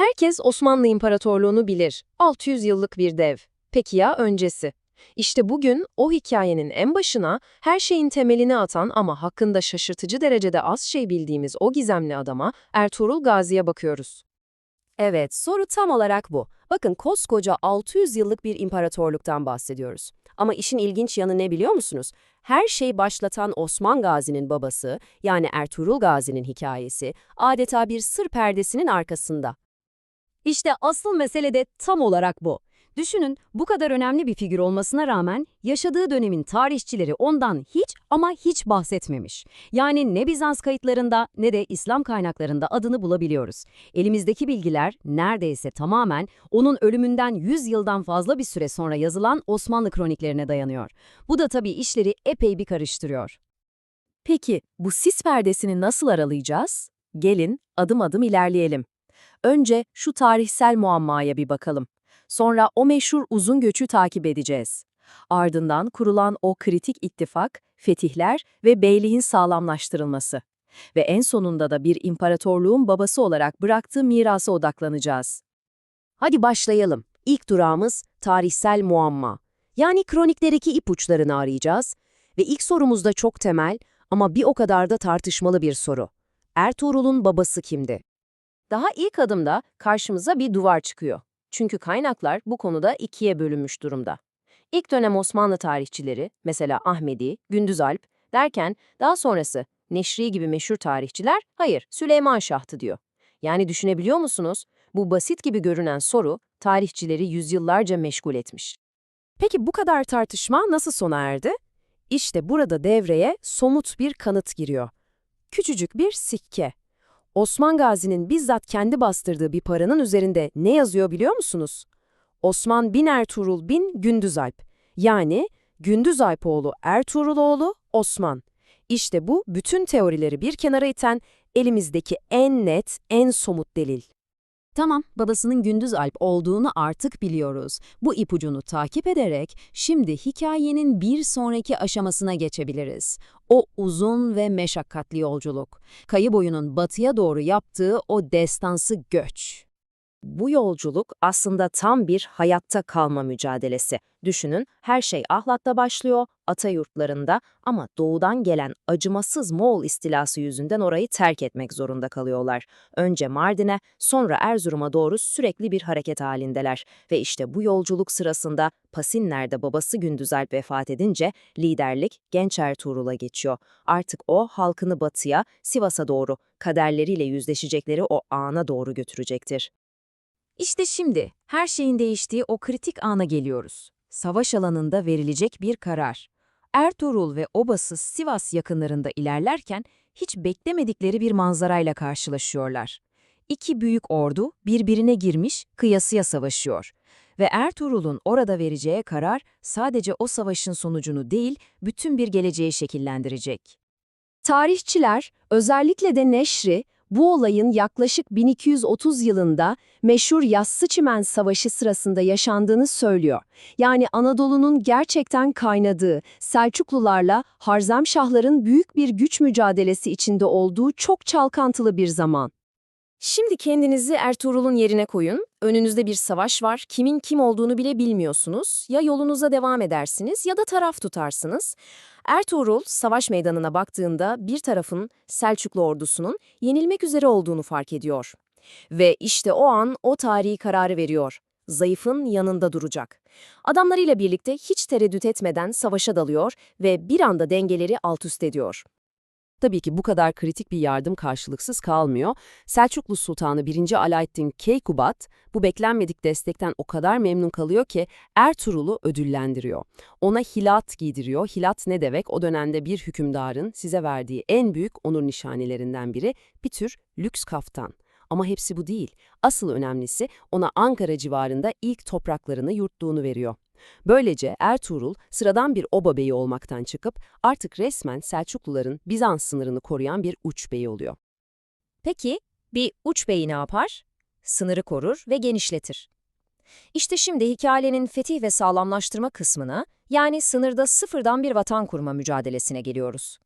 Herkes Osmanlı İmparatorluğunu bilir. 600 yıllık bir dev. Peki ya öncesi? İşte bugün o hikayenin en başına her şeyin temelini atan ama hakkında şaşırtıcı derecede az şey bildiğimiz o gizemli adama Ertuğrul Gazi'ye bakıyoruz. Evet, soru tam olarak bu. Bakın koskoca 600 yıllık bir imparatorluktan bahsediyoruz. Ama işin ilginç yanı ne biliyor musunuz? Her şeyi başlatan Osman Gazi'nin babası, yani Ertuğrul Gazi'nin hikayesi, adeta bir sır perdesinin arkasında. İşte asıl mesele de tam olarak bu. Düşünün, bu kadar önemli bir figür olmasına rağmen yaşadığı dönemin tarihçileri ondan hiç ama hiç bahsetmemiş. Yani ne Bizans kayıtlarında ne de İslam kaynaklarında adını bulabiliyoruz. Elimizdeki bilgiler neredeyse tamamen onun ölümünden 100 yıldan fazla bir süre sonra yazılan Osmanlı kroniklerine dayanıyor. Bu da tabii işleri epey bir karıştırıyor. Peki bu sis perdesini nasıl aralayacağız? Gelin adım adım ilerleyelim. Önce şu tarihsel muammaya bir bakalım. Sonra o meşhur uzun göçü takip edeceğiz. Ardından kurulan o kritik ittifak, fetihler ve beyliğin sağlamlaştırılması. Ve en sonunda da bir imparatorluğun babası olarak bıraktığı mirasa odaklanacağız. Hadi başlayalım. İlk durağımız tarihsel muamma. Yani kroniklerdeki ipuçlarını arayacağız. Ve ilk sorumuz da çok temel ama bir o kadar da tartışmalı bir soru. Ertuğrul'un babası kimdi? Daha ilk adımda karşımıza bir duvar çıkıyor. Çünkü kaynaklar bu konuda ikiye bölünmüş durumda. İlk dönem Osmanlı tarihçileri, mesela Ahmedi, Gündüzalp derken daha sonrası Neşri gibi meşhur tarihçiler, hayır Süleyman Şah'tı diyor. Yani düşünebiliyor musunuz? Bu basit gibi görünen soru tarihçileri yüzyıllarca meşgul etmiş. Peki bu kadar tartışma nasıl sona erdi? İşte burada devreye somut bir kanıt giriyor. Küçücük bir sikke. Osman Gazi'nin bizzat kendi bastırdığı bir paranın üzerinde ne yazıyor biliyor musunuz? Osman bin Ertuğrul bin Gündüzalp. Yani Gündüzalp oğlu Ertuğruloğlu Osman. İşte bu bütün teorileri bir kenara iten elimizdeki en net, en somut delil. Tamam, babasının Gündüz Alp olduğunu artık biliyoruz. Bu ipucunu takip ederek şimdi hikayenin bir sonraki aşamasına geçebiliriz. O uzun ve meşakkatli yolculuk. Kayı boyunun batıya doğru yaptığı o destansı göç. Bu yolculuk aslında tam bir hayatta kalma mücadelesi. Düşünün, her şey Ahlat'ta başlıyor, ata yurtlarında ama doğudan gelen acımasız Moğol istilası yüzünden orayı terk etmek zorunda kalıyorlar. Önce Mardin'e, sonra Erzurum'a doğru sürekli bir hareket halindeler ve işte bu yolculuk sırasında Pasinler'de babası Gündüzalp vefat edince liderlik genç Ertuğrul'a geçiyor. Artık o halkını batıya, Sivas'a doğru, kaderleriyle yüzleşecekleri o ana doğru götürecektir. İşte şimdi her şeyin değiştiği o kritik ana geliyoruz. Savaş alanında verilecek bir karar. Ertuğrul ve obası Sivas yakınlarında ilerlerken hiç beklemedikleri bir manzarayla karşılaşıyorlar. İki büyük ordu birbirine girmiş, kıyasıya savaşıyor. Ve Ertuğrul'un orada vereceği karar sadece o savaşın sonucunu değil, bütün bir geleceği şekillendirecek. Tarihçiler, özellikle de Neşri, bu olayın yaklaşık 1230 yılında meşhur Yassıçimen Savaşı sırasında yaşandığını söylüyor. Yani Anadolu'nun gerçekten kaynadığı, Selçuklularla Harzemşahların büyük bir güç mücadelesi içinde olduğu çok çalkantılı bir zaman. Şimdi kendinizi Ertuğrul'un yerine koyun. Önünüzde bir savaş var, kimin kim olduğunu bile bilmiyorsunuz. Ya yolunuza devam edersiniz ya da taraf tutarsınız. Ertuğrul savaş meydanına baktığında bir tarafın Selçuklu ordusunun yenilmek üzere olduğunu fark ediyor. Ve işte o an o tarihi kararı veriyor. Zayıfın yanında duracak. Adamlarıyla birlikte hiç tereddüt etmeden savaşa dalıyor ve bir anda dengeleri alt üst ediyor. Tabii ki bu kadar kritik bir yardım karşılıksız kalmıyor. Selçuklu Sultanı 1. Alaaddin Keykubat bu beklenmedik destekten o kadar memnun kalıyor ki Ertuğrul'u ödüllendiriyor. Ona hilat giydiriyor. Hilat ne demek? O dönemde bir hükümdarın size verdiği en büyük onur nişanelerinden biri bir tür lüks kaftan. Ama hepsi bu değil. Asıl önemlisi ona Ankara civarında ilk topraklarını yurtluğunu veriyor. Böylece Ertuğrul sıradan bir oba beyi olmaktan çıkıp artık resmen Selçukluların Bizans sınırını koruyan bir uç beyi oluyor. Peki bir uç beyi ne yapar? Sınırı korur ve genişletir. İşte şimdi hikayenin fetih ve sağlamlaştırma kısmına, yani sınırda sıfırdan bir vatan kurma mücadelesine geliyoruz.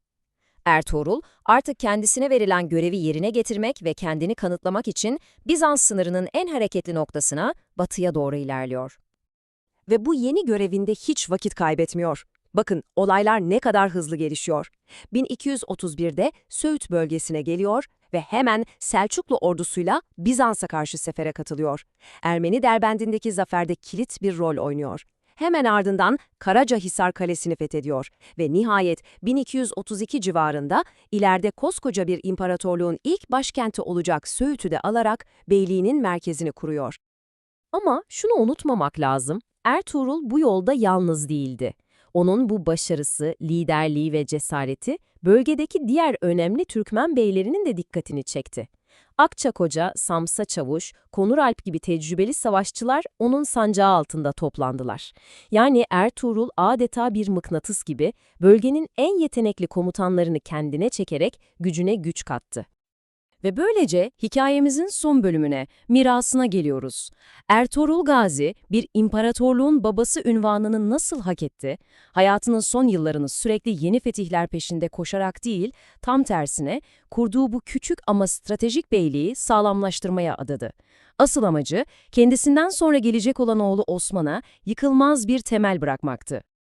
Ertuğrul, artık kendisine verilen görevi yerine getirmek ve kendini kanıtlamak için Bizans sınırının en hareketli noktasına, batıya doğru ilerliyor. Ve bu yeni görevinde hiç vakit kaybetmiyor. Bakın olaylar ne kadar hızlı gelişiyor. 1231'de Söğüt bölgesine geliyor ve hemen Selçuklu ordusuyla Bizans'a karşı sefere katılıyor. Ermeni Derbendindeki zaferde kilit bir rol oynuyor. Hemen ardından Karacahisar Kalesi'ni fethediyor ve nihayet 1232 civarında ileride koskoca bir imparatorluğun ilk başkenti olacak Söğüt'ü de alarak beyliğinin merkezini kuruyor. Ama şunu unutmamak lazım, Ertuğrul bu yolda yalnız değildi. Onun bu başarısı, liderliği ve cesareti bölgedeki diğer önemli Türkmen beylerinin de dikkatini çekti. Akçakoca, Samsa Çavuş, Konuralp gibi tecrübeli savaşçılar onun sancağı altında toplandılar. Yani Ertuğrul adeta bir mıknatıs gibi bölgenin en yetenekli komutanlarını kendine çekerek gücüne güç kattı. Ve böylece hikayemizin son bölümüne, mirasına geliyoruz. Ertuğrul Gazi, bir imparatorluğun babası ünvanını nasıl hak etti? Hayatının son yıllarını sürekli yeni fetihler peşinde koşarak değil, tam tersine kurduğu bu küçük ama stratejik beyliği sağlamlaştırmaya adadı. Asıl amacı, kendisinden sonra gelecek olan oğlu Osman'a yıkılmaz bir temel bırakmaktı.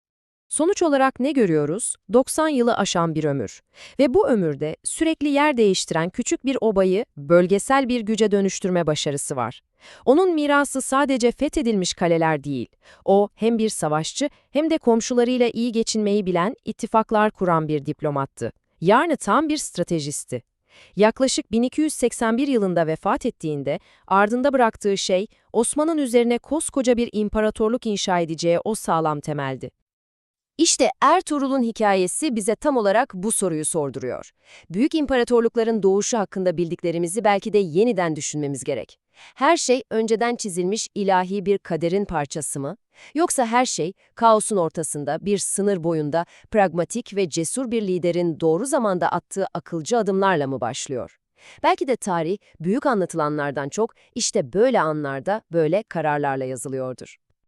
Sonuç olarak ne görüyoruz? 90 yılı aşan bir ömür. Ve bu ömürde sürekli yer değiştiren küçük bir obayı bölgesel bir güce dönüştürme başarısı var. Onun mirası sadece fethedilmiş kaleler değil. O hem bir savaşçı hem de komşularıyla iyi geçinmeyi bilen, ittifaklar kuran bir diplomattı. Yani tam bir stratejisti. Yaklaşık 1281 yılında vefat ettiğinde ardında bıraktığı şey Osman'ın üzerine koskoca bir imparatorluk inşa edeceği o sağlam temeldi. İşte Ertuğrul'un hikayesi bize tam olarak bu soruyu sorduruyor. Büyük imparatorlukların doğuşu hakkında bildiklerimizi belki de yeniden düşünmemiz gerek. Her şey önceden çizilmiş ilahi bir kaderin parçası mı? Yoksa her şey kaosun ortasında bir sınır boyunda pragmatik ve cesur bir liderin doğru zamanda attığı akılcı adımlarla mı başlıyor? Belki de tarih büyük anlatılanlardan çok işte böyle anlarda böyle kararlarla yazılıyordur.